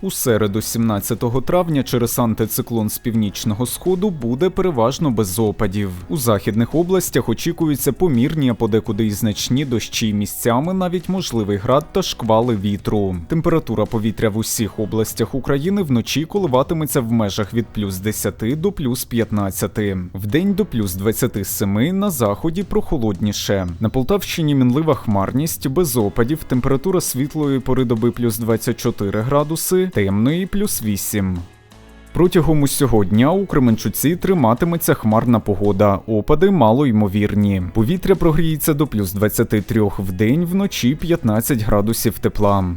У середу, 17 травня, через антициклон з північного сходу буде переважно без опадів. У західних областях очікуються помірні, а подекуди і значні дощі. Місцями навіть можливий град та шквали вітру. Температура повітря в усіх областях України вночі коливатиметься в межах від плюс 10 до плюс 15. Вдень до плюс 27, на заході прохолодніше. На Полтавщині мінлива хмарність, без опадів, температура світлої пори доби плюс 24 градуси, темної плюс 8. Протягом усього дня у Кременчуці триматиметься хмарна погода, опади малоймовірні. Повітря прогріється до плюс 23 в день, вночі 15 градусів тепла.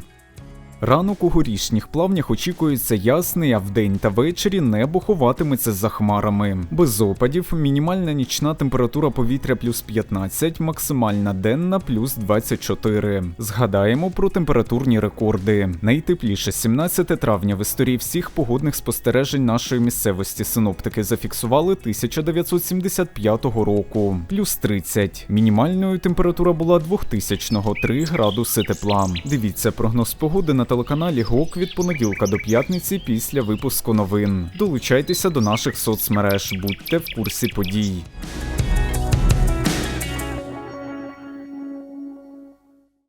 Ранок у горішніх плавнях очікується ясний, а вдень та ввечері небо ховатиметься за хмарами. Без опадів мінімальна нічна температура повітря плюс 15, максимальна денна плюс 24. Згадаємо про температурні рекорди. Найтепліше 17 травня в історії всіх погодних спостережень нашої місцевості синоптики зафіксували 1975 року. Плюс 30. Мінімальною температура була 2000-го 3 градуси тепла. Дивіться прогноз погоди на телеканалі ГОК від понеділка до п'ятниці після випуску новин. Долучайтеся до наших соцмереж, будьте в курсі подій.